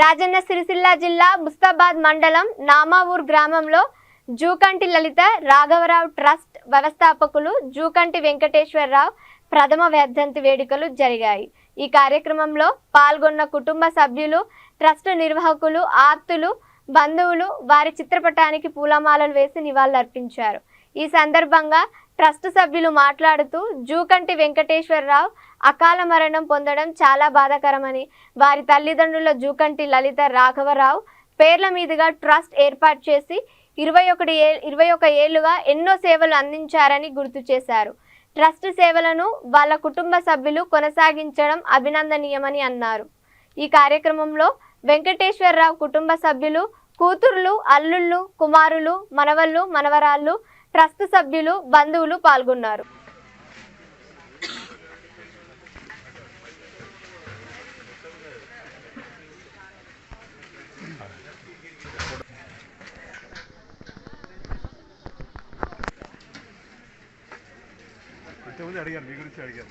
రాజన్న సిరిసిల్ల జిల్లా ముస్తాబాద్ మండలం నామావూర్ గ్రామంలో జూకంటి లలిత రాఘవరావు ట్రస్ట్ వ్యవస్థాపకులు జూకంటి వెంకటేశ్వరరావు ప్రథమ వర్ధంతి వేడుకలు జరిగాయి. ఈ కార్యక్రమంలో పాల్గొన్న కుటుంబ సభ్యులు ట్రస్ట్ నిర్వాహకులు ఆప్తులు బంధువులు వారి చిత్రపటానికి పూలమాలలు వేసి నివాళులర్పించారు. ఈ సందర్భంగా ట్రస్ట్ సభ్యులు మాట్లాడుతూ జూకంటి వెంకటేశ్వరరావు అకాల మరణం పొందడం చాలా బాధాకరమని వారి తల్లిదండ్రుల జూకంటి లలిత రాఘవరావు పేర్ల మీదుగా ట్రస్ట్ ఏర్పాటు చేసి ఇరవై ఒకటి ఏ ఇరవై ఒక ఏళ్ళుగా ఎన్నో సేవలు అందించారని గుర్తు చేశారు. ట్రస్ట్ సేవలను వాళ్ళ కుటుంబ సభ్యులు కొనసాగించడం అభినందనీయమని అన్నారు. ఈ కార్యక్రమంలో వెంకటేశ్వరరావు కుటుంబ సభ్యులు కూతుర్లు అల్లుళ్ళు కుమారులు మనవళ్ళు మనవరాళ్ళు ట్రస్ట్ సభ్యులు బంధువులు పాల్గొన్నారు. ఇంతకుముందు అడిగారు మీ గురించి అడిగారు.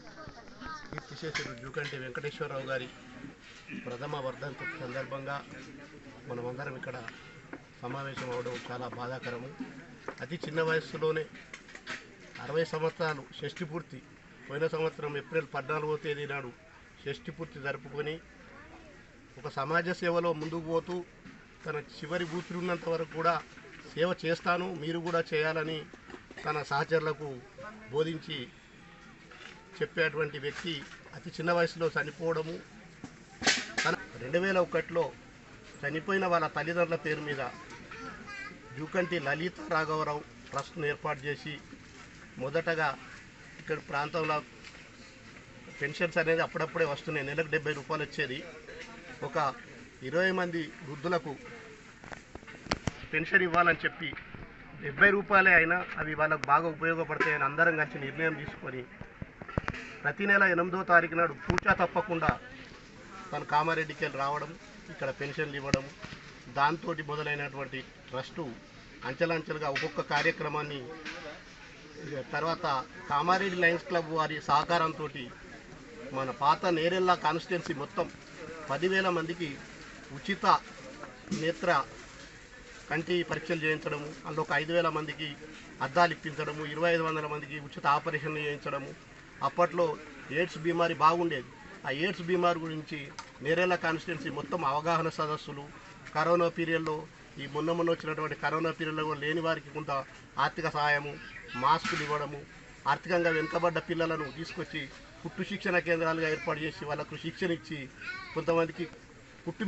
కీర్తిశేషుడు జూకంటి వెంకటేశ్వరరావు గారి ప్రథమ వర్ధంతి సందర్భంగా మనమందరం ఇక్కడ సమావేశం అవడం చాలా బాధాకరము. అతి చిన్న వయస్సులోనే అరవై సంవత్సరాలు షష్ఠి పూర్తి పోయిన సంవత్సరం ఏప్రిల్ పద్నాలుగో తేదీ నాడు షష్ఠి పూర్తి జరుపుకొని ఒక సమాజ సేవలో ముందుకు పోతూ తన చివరి ఉన్నంత వరకు కూడా సేవ చేస్తాను మీరు కూడా చేయాలని తన సహచరులకు బోధించి చెప్పేటువంటి వ్యక్తి అతి చిన్న వయసులో చనిపోవడము తన రెండు వేల ఒకటిలో చనిపోయిన వాళ్ళ తల్లిదండ్రుల పేరు మీద జూకంటి లలిత రాఘవరావు ట్రస్ట్ను ఏర్పాటు చేసి మొదటగా ఇక్కడ ప్రాంతంలో పెన్షన్స్ అనేది అప్పుడప్పుడే వస్తున్నాయి. నెలకు డెబ్బై రూపాయలు వచ్చేది. ఒక ఇరవై మంది వృద్ధులకు పెన్షన్ ఇవ్వాలని చెప్పి డెబ్బై రూపాయలే అయినా అవి వాళ్ళకు బాగా ఉపయోగపడతాయని అందరం కలిసి నిర్ణయం తీసుకొని ప్రతి నెల ఎనిమిదో తారీఖు నాడు పూచా తప్పకుండా తను కామారెడ్డికి వెళ్ళి రావడం ఇక్కడ పెన్షన్లు ఇవ్వడం దాంతో మొదలైనటువంటి ట్రస్టు అంచెలంచెలుగా ఒక్కొక్క కార్యక్రమాన్ని ఇక తర్వాత కామారెడ్డి లయన్స్ క్లబ్ వారి సహకారంతో మన పాత నేరెల్లా కాన్స్టిట్యున్సీ మొత్తం పదివేల మందికి ఉచిత నేత్ర కంటి పరీక్షలు చేయించడము అందులో ఒక ఐదు వేల మందికి అద్దాలు ఇప్పించడము ఇరవై ఐదు వందల మందికి ఉచిత ఆపరేషన్లు చేయించడము అప్పట్లో ఎయిడ్స్ బీమారి బాగుండేది. ఆ ఎయిడ్స్ బీమారి గురించి నేరేళ్ళ కాన్స్టిట్యున్సీ మొత్తం అవగాహన సదస్సులు కరోనా పీరియడ్లో ఈ మొన్న మొన్న వచ్చినటువంటి కరోనా పీరియడ్లో కూడా లేని వారికి కొంత ఆర్థిక సహాయము మాస్కులు ఇవ్వడము ఆర్థికంగా వెనుకబడ్డ పిల్లలను తీసుకొచ్చి కుట్టు శిక్షణ కేంద్రాలుగా ఏర్పాటు చేసి వాళ్ళకు శిక్షణ ఇచ్చి కొంతమందికి కుట్టు